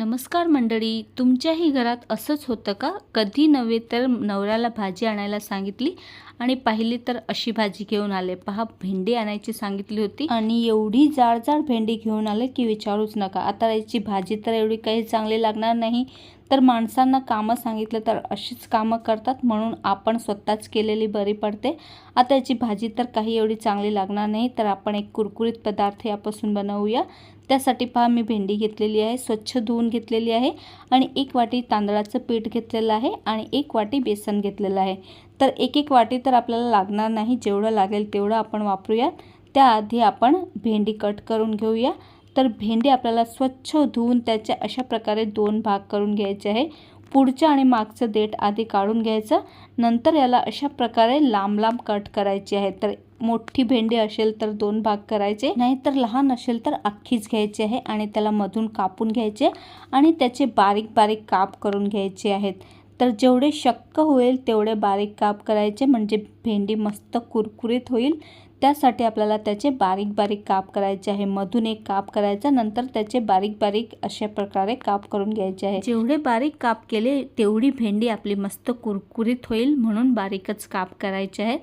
नमस्कार मंडळी तुमच्याही घरात असंच होतं का? कधी नव्हे तर नवऱ्याला भाजी आणायला सांगितली आणि पाहिली तर अशी भाजी घेऊन आले. पहा भेंडी आणायची सांगितली होती. आणि एवढी जाड जाड भेंडी घेऊन आले की विचारूच नका. आता याची भाजी तर एवढी काही चांगली लागणार नाही. तर माणसांना कामं सांगितलं तर अशीच कामं करतात म्हणून आपण स्वतःच केलेली बरी पडते. आता याची भाजी तर काही एवढी चांगली लागणार नाही. तर आपण एक कुरकुरीत पदार्थ यापासून बनवूया. त्यासाठी पहा मी भेंडी घेतलेली आहे स्वच्छ धुवून घेतलेली आहे आणि एक वाटी तांदळाचं पीठ घेतलेलं आहे आणि एक वाटी बेसन घेतलेलं आहे. तर एक एक वाटी तर आपल्याला लागणार नाही जेवढं लागेल तेवढं आपण वापरूया त्याआधी आपण भेंडी कट करून घेऊया. तर भेंडी आपल्याला स्वच्छ धुवून त्याचे अशा प्रकारे दोन भाग करून घ्यायचे आहे. पुढचं आणि मागचं देठ आधी काढून घ्यायचं. नंतर याला अशा प्रकारे लांब लांब कट करायची आहे. तर मोठी भेंडी असेल तर दोन भाग करायचे. नाहीतर लहान असेल तर अख्खीच घ्यायची आहे आणि त्याला मधून कापून घ्यायचे आणि त्याचे बारीक बारीक काप करून घ्यायचे आहेत. तर जेवढे शक्य होईल तेवढे बारीक काप करायचे. म्हणजे भेंडी मस्त कुरकुरीत होईल. त्यासाठी आपल्याला त्याचे बारीक बारीक काप करायचे आहे. मधून एक काप करायचा नंतर त्याचे बारीक बारीक अशा प्रकारे काप करून घ्यायचे आहे. जेवढे बारीक काप केले तेवढी भेंडी आपली मस्त कुरकुरीत होईल म्हणून बारीकच काप करायचे आहेत.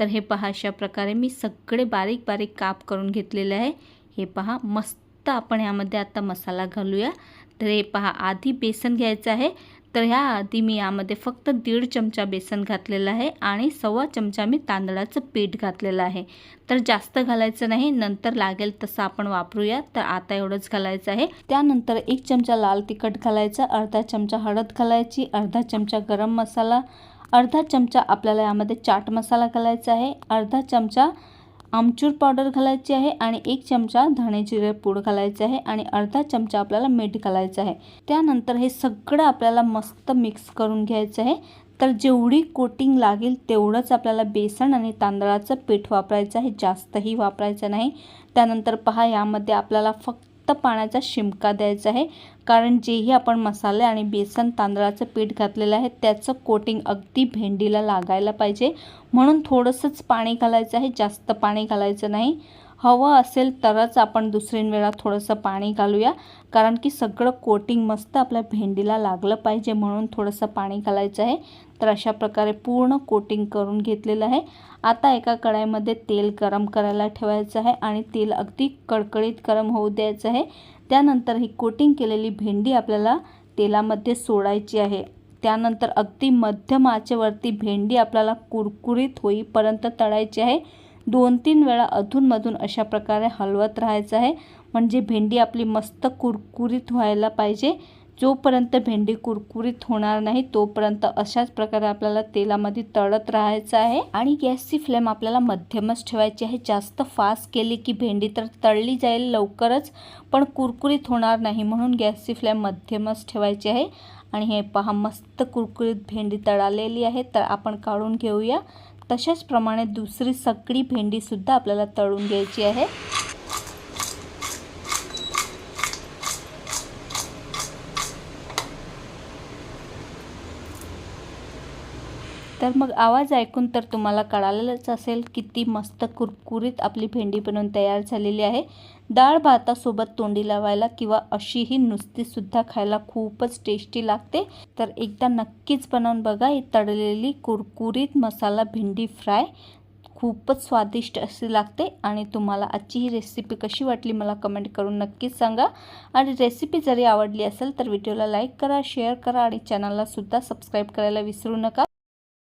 तर हे पहा अशा प्रकारे मी सगळे बारीक बारीक काप करून घेतलेले आहे. हे पहा मस्त आपण यामध्ये आता मसाला घालूया. तर हे पहा आधी बेसन घ्यायचं आहे. तर ह्या आधी मी यामध्ये फक्त दीड चमचा बेसन घातलेलं आहे आणि सव्वा चमचा मी तांदळाचं पीठ घातलेलं आहे. तर जास्त घालायचं नाही नंतर लागेल तसं आपण वापरूया. तर आता एवढंच घालायचं आहे. त्यानंतर एक चमचा लाल तिखट घालायचा अर्धा चमचा हळद घालायची अर्धा चमचा गरम मसाला अर्धा चमचा आपल्याला यामध्ये चाट मसाला घालायचा आहे अर्धा चमचा आमचूर पावडर घालायची आहे आणि एक चमचा धणे जिरे पूड घालायचे आहे आणि अर्धा चमचा आपल्याला मीठ घालायचं आहे. त्यानंतर हे सगळं आपल्याला मस्त मिक्स करून घ्यायचं आहे. तर जेवढी कोटिंग लागेल तेवढंच आपल्याला बेसन आणि तांदळाचं पीठ वापरायचं आहे. जास्तही वापरायचं नाही. त्यानंतर पहा यामध्ये आपल्याला फक्त पाण्याचा शिमका द्यायचा आहे. कारण जेही आपण मसाले आणि बेसन तांदळाचं पीठ घातलेलं आहे त्याचं कोटिंग अगदी भेंडीला लागायला पाहिजे. म्हणून थोडंसंच पाणी घालायचं आहे जास्त पाणी घालायचं नाही. हवं असेल तरच आपण दुसरी वेळा थोडंसं पाणी घालूया. कारण की सगळं कोटिंग मस्त आपल्या भेंडीला लागलं पाहिजे म्हणून थोडंसं पाणी घालायचं आहे. तर अशा प्रकारे पूर्ण कोटिंग करून घेतलेलं आहे. आता एका कढाईमध्ये तेल गरम करायला ठेवायचं आहे आणि तेल अगदी कडकडीत गरम होऊ द्यायचं आहे. त्यानंतर ही कोटिंग केलेली भेंडी आपल्याला तेलामध्ये सोडायची आहे. त्यानंतर अगदी मध्यम आचेवरती भेंडी आपल्याला कुरकुरीत होईपर्यंत तळायची आहे. दोन तीन वेळा अधूनमधून अशा प्रकारे हलवत राहायचं आहे. म्हणजे भेंडी आपली मस्त कुरकुरीत व्हायला पाहिजे. जोपर्यंत भेंडी कुरकुरीत होणार नाही तोपर्यंत अशाच प्रकारे आपल्याला तेलामध्ये तळत राहायचं आहे. आणि गॅसची फ्लेम आपल्याला मध्यमच ठेवायची आहे. जास्त फास्ट केली की भेंडी तर तळली जाईल लवकरच पण कुरकुरीत होणार नाही म्हणून गॅसची फ्लेम मध्यमच ठेवायची आहे. आणि हे पहा मस्त कुरकुरीत भेंडी तळालेली आहे. तर आपण काढून घेऊया. तशाच प्रमाणे दुसरी सगळी भेंडीसुद्धा आपल्याला तळून घ्यायची आहे. तर मग आवाज ऐकून तर तुम्हाला कळालेलंच असेल किती मस्त कुरकुरीत आपली भेंडी बनवून तयार झालेली आहे. डाळ भातासोबत तोंडी लावायला किंवा अशीही नुसतीसुद्धा खायला खूपच टेस्टी लागते. तर एकदा नक्कीच बनवून बघा. ही तळलेली कुरकुरीत मसाला भेंडी फ्राय खूपच स्वादिष्ट अशी लागते. आणि तुम्हाला आजची ही रेसिपी कशी वाटली मला कमेंट करून नक्कीच सांगा. आणि रेसिपी जरी आवडली असेल तर व्हिडिओला लाईक करा शेअर करा आणि चॅनललासुद्धा सबस्क्राईब करायला विसरू नका.